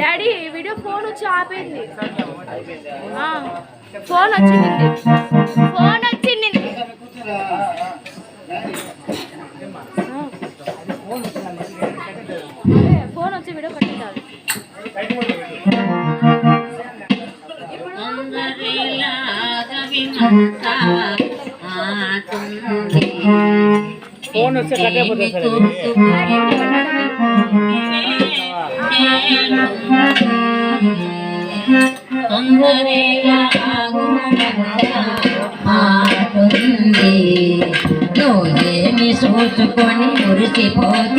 Daddy video phone వచ్చి ఆపేయండి. ఆ, ఫోన్ వచ్చింది. ఫోన్ వచ్చింది. ఫోన్ వచ్చి వీడియో ఆటుంది. ఫోన్ వస్తే కట్ ఆగుతుంది నువ్వేమి చూసుకొని మురిసిపోతివే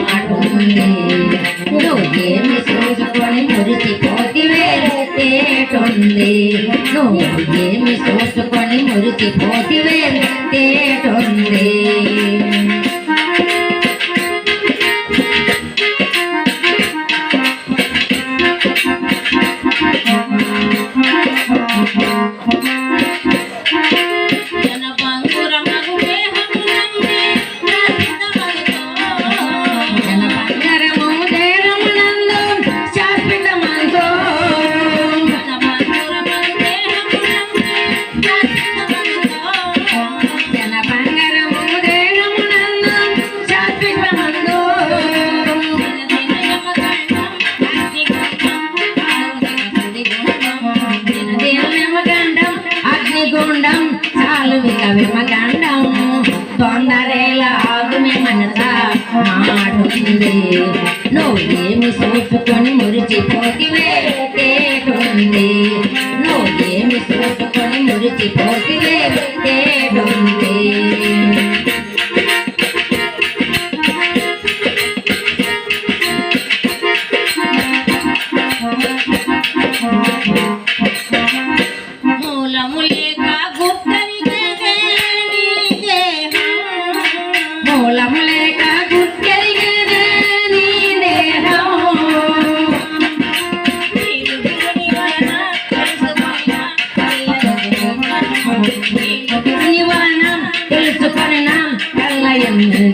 మాటుంది నువ్వేమి చూసుకొని మురిసిపోతివే తేటుంది నువ్వేమి చాలు ఇక విమగండం తొందరేలా ఆగుమే మనస. మాటుంది నువ్వేమి చూసుకొని మురిచిపోతివే తేటుంది నువ్వేమి చూసుకొని మురిచిపోతివే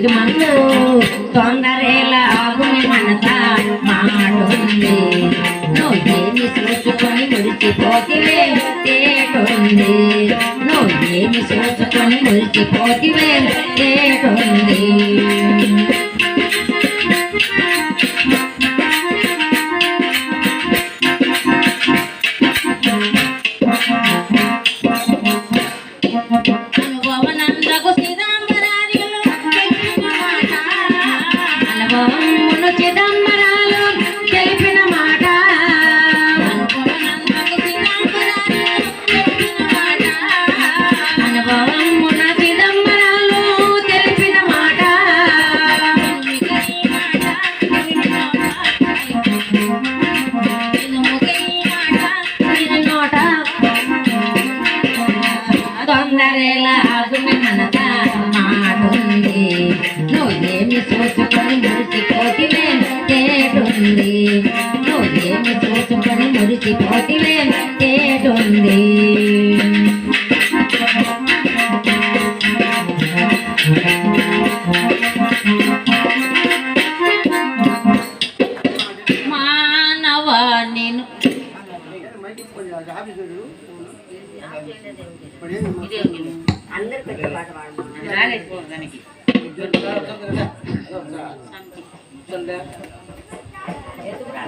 కళ్ళయందు మందు. తొందరేలా ఆగుని మనస మాటుంది నువ్వేమి చూసుకొని మురిచిపోతివే తేటుంది నువ్వేమి సోచుకొని మురిచిపోతివే మాటుంది నువ్వేమి చూసుకొని మురిసిపోతివే తేటుంది నువ్వేమి చూసుకొని మురిసిపోతివే తేటుంది మానవ నేను అందరు పెద్ద పాట పాడతాం దానికి ఎదుగురా